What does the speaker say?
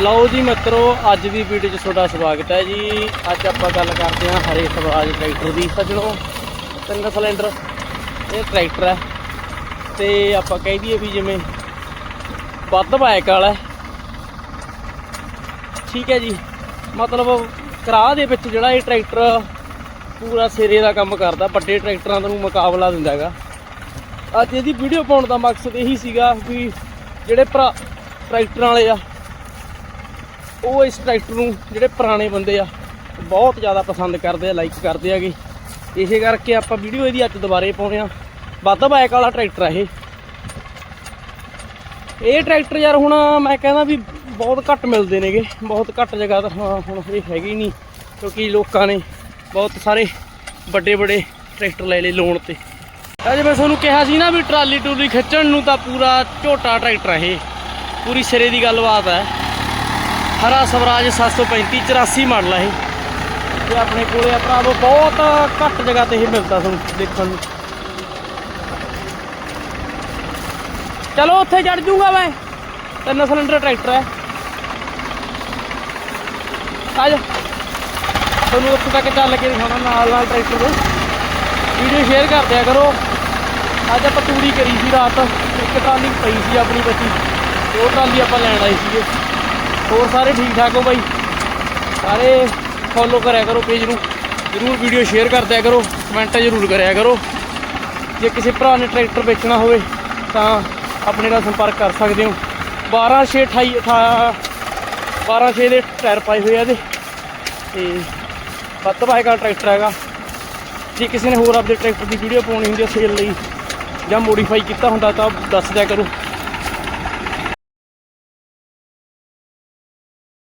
ਲਓ ਜੀ ਮਿੱਤਰੋ, ਅੱਜ ਦੀ ਵੀਡੀਓ 'ਚ ਤੁਹਾਡਾ ਸਵਾਗਤ ਹੈ ਜੀ। ਅੱਜ ਆਪਾਂ ਗੱਲ ਕਰਦੇ ਹਾਂ ਹਰੇ ਸਵਰਾਜ ਟਰੈਕਟਰ ਦੀ। ਸੱਜਣੋ ਤਿੰਨ ਸਿਲੰਡਰ, ਇਹ ਟਰੈਕਟਰ ਹੈ। ਤੇ ਆਪਾਂ ਕਹਿ ਦਈਏ ਵੀ ਜਿਵੇਂ ਵੱਧ ਬਾਇਕ ਵਾਲਾ ਠੀਕ ਹੈ ਜੀ। ਮਤਲਬ ਕਰਾਹ ਦੇ ਵਿੱਚ ਜਿਹੜਾ ਇਹ ਟਰੈਕਟਰ ਪੂਰਾ ਸਿਰੇ ਦਾ ਕੰਮ ਕਰਦਾ, ਵੱਡੇ ਟਰੈਕਟਰਾਂ ਦਾ ਨੂੰ ਮੁਕਾਬਲਾ ਦਿੰਦਾ ਹੈਗਾ। ਅੱਜ ਇਹਦੀ ਵੀਡੀਓ ਪਾਉਣ ਦਾ ਮਕਸਦ ਇਹੀ ਸੀਗਾ ਵੀ ਜਿਹੜੇ ਭਰਾ ਟਰੈਕਟਰਾਂ ਵਾਲੇ ਆ ਉਹ ਇਸ ਟਰੈਕਟਰ ਨੂੰ ਜਿਹੜੇ ਪੁਰਾਣੇ ਬੰਦੇ ਆ ਬਹੁਤ ਜ਼ਿਆਦਾ ਪਸੰਦ ਕਰਦੇ ਆ ਲਾਈਕ ਕਰਦੇ ਆਗੇ ਇਸੇ ਕਰਕੇ ਆਪਾਂ ਵੀਡੀਓ ਇਹਦੀ ਅੱਜ ਦੁਬਾਰੇ ਪਾਉਣੇ ਆ ਵੱਧ ਬਾਇਕ ਵਾਲਾ ਟਰੈਕਟਰ ਆ ਇਹ। ਇਹ ਟਰੈਕਟਰ ਯਾਰ ਹੁਣ ਮੈਂ ਕਹਿੰਦਾ ਵੀ ਬਹੁਤ ਘੱਟ ਮਿਲਦੇ ਨੇਗੇ। ਬਹੁਤ ਘੱਟ ਜਗ੍ਹਾ ਤਾਂ ਹਾਂ, ਹੁਣ ਇਹ ਹੈਗੇ ਹੀ ਨਹੀਂ ਕਿਉਂਕਿ ਲੋਕਾਂ ਨੇ ਬਹੁਤ ਸਾਰੇ ਵੱਡੇ ਵੱਡੇ ਟਰੈਕਟਰ ਲੈ ਲਏ ਲੋਨ ਤੇ। ਤਾਂ ਜਿਵੇਂ ਤੁਹਾਨੂੰ ਕਿਹਾ ਸੀ ਨਾ ਵੀ ਟਰਾਲੀ ਟੂਲੀ ਖਿੱਚਣ ਨੂੰ ਤਾਂ ਪੂਰਾ ਝੋਟਾ ਟਰੈਕਟਰ ਇਹ। ਪੂਰੀ ਸਿਰੇ ਦੀ ਗੱਲਬਾਤ ਹੈ ਹਰਾ ਸਵਰਾਜ 735 84 ਮਾਡਲ ਆ ਇਹ। ਤੇ ਆਪਣੇ ਕੋਲੇ ਆ ਭਰਾਵੋ, ਬਹੁਤ ਘੱਟ ਜਗ੍ਹਾ ਤੇ ਇਹ ਮਿਲਦਾ ਤੁਹਾਨੂੰ ਦੇਖਣ ਨੂੰ। ਚਲੋ, ਉੱਥੇ ਚੜ ਜੂਗਾ ਮੈਂ। ਤਿੰਨ ਸਿਲੰਡਰ ਟਰੈਕਟਰ ਹੈ ਆ ਜਾ। ਤੁਹਾਨੂੰ ਉੱਥੇ ਤੱਕ ਚੱਲ ਕੇ ਦਿਖਾਉਣਾ ਨਾਲ ਨਾਲ ਟਰੈਕਟਰ ਦੇ ਵੀਡੀਓ ਸ਼ੇਅਰ ਕਰ ਦਿਆ ਕਰੋ। ਅੱਜ ਆਪਾਂ ਤੂੜੀ ਕਰੀ ਸੀ ਰਾਤ। ਇੱਕ ਟਰਾਲੀ ਪਈ ਸੀ ਆਪਣੀ ਬੱਚੀ। ਉਹ ਟਰਾਲੀ ਆਪਾਂ ਲੈਣ ਆਏ ਸੀਗੇ। ਹੋਰ ਸਾਰੇ ਠੀਕ ਠਾਕ ਹੋ ਬਾਈ? ਸਾਰੇ ਫੋਲੋ ਕਰਿਆ ਕਰੋ ਪੇਜ ਨੂੰ। ਜਰੂਰ ਵੀਡੀਓ ਸ਼ੇਅਰ ਕਰਦਿਆ ਕਰੋ ਕਮੈਂਟ ਜ਼ਰੂਰ ਕਰਿਆ ਕਰੋ। ਜੇ ਕਿਸੇ ਭਰਾ ਨੇ ਟਰੈਕਟਰ ਵੇਚਣਾ ਹੋਵੇ, ਤਾਂ ਆਪਣੇ ਨਾਲ ਸੰਪਰਕ ਕਰ ਸਕਦੇ ਹੋ। 12 6 28 12 6 ਦੇ ਟਾਇਰ ਪਾਏ ਹੋਏ ਆ ਇਹਦੇ। ਤੇ ਵੱਧ ਬਾਇਕਾ ਟਰੈਕਟਰ ਹੈਗਾ ਜੇ ਕਿਸੇ ਨੇ ਹੋਰ ਆਪਦੇ ਟਰੈਕਟਰ ਦੀ ਵੀਡੀਓ ਪਾਉਣੀ ਹੁੰਦੀ ਹੈ ਸੇਲ ਲਈ ਜਾਂ ਮੋਡੀਫਾਈ ਕੀਤਾ ਹੁੰਦਾ ਤਾਂ ਦੱਸ ਦਿਆ ਕਰੋ।